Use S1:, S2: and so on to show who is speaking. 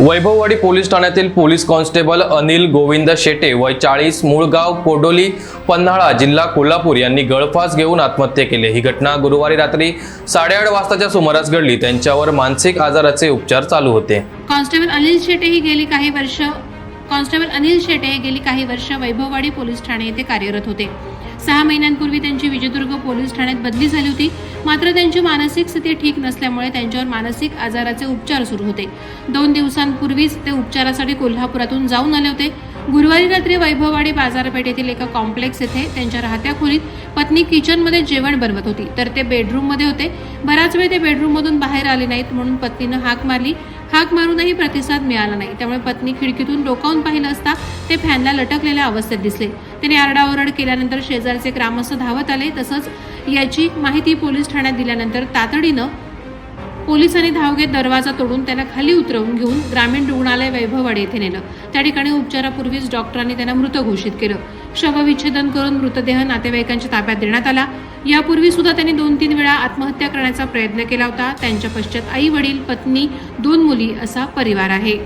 S1: Vaibhavwadi police ठाण्यातील police constable Anil Govind Shete वय चाळीस मूळगाव कोडोली पन्हाळा जिल्हा कोल्हापूर यांनी गळफास घेऊन आत्महत्या केली. ही घटना गुरुवारी रात्री साडेआठ वाजताच्या सुमारास घडली. त्यांच्यावर मानसिक आजाराचे उपचार चालू होते.
S2: कॉन्स्टेबल अनिल शेटे ही गेली काही वर्ष कॉन्स्टेबल अनिल शेटे हे गेली काही वर्ष वैभववाडी पोलीस ठाणे येथे कार्यरत होते. सहा महिन्यांपूर्वी त्यांची विजयदुर्ग पोलीस ठाण्यात बदली झाली होती. मात्र त्यांची मानसिक स्थिती ठीक नसल्यामुळे त्यांच्यावर मानसिक आजाराचे उपचार सुरू होते. दोन दिवसांपूर्वीच ते उपचारासाठी कोल्हापुरातून जाऊन आले होते. गुरुवारी रात्री वैभववाडी बाजारपेठेतील एका कॉम्प्लेक्स येथे त्यांच्या राहत्या खोलीत पत्नी किचनमध्ये जेवण बनवत होती. तर ते बेडरूममध्ये होते. बराच वेळ ते बेडरूममधून बाहेर आले नाहीत म्हणून पत्नीनं हाक मारली. हाक मारूनही प्रतिसाद मिळाला नाही. त्यामुळे पत्नी खिडकीतून डोकावून पाहिलं असता ते फॅनला लटकलेल्या अवस्थेत दिसले. त्याने आरडाओरड केल्यानंतर शेजारचे ग्रामस्थ धावत आले. तसंच याची माहिती पोलीस ठाण्यात दिल्यानंतर तातडीनं पोलिसांनी धाव घेत दरवाजा तोडून त्याला खाली उतरवून घेऊन ग्रामीण रुग्णालय वैभववाडी येथे नेलं. त्या ठिकाणी उपचारापूर्वीच डॉक्टरांनी त्यांना मृत घोषित केलं. शवविच्छेदन करून मृतदेह नातेवाईकांच्या ताब्यात देण्यात आला. यापूर्वी सुद्धा त्यांनी दोन तीन वेळा आत्महत्या करण्याचा प्रयत्न केला होता. त्यांच्या पश्चात आई वडील पत्नी दोन मुली असा परिवार आहे.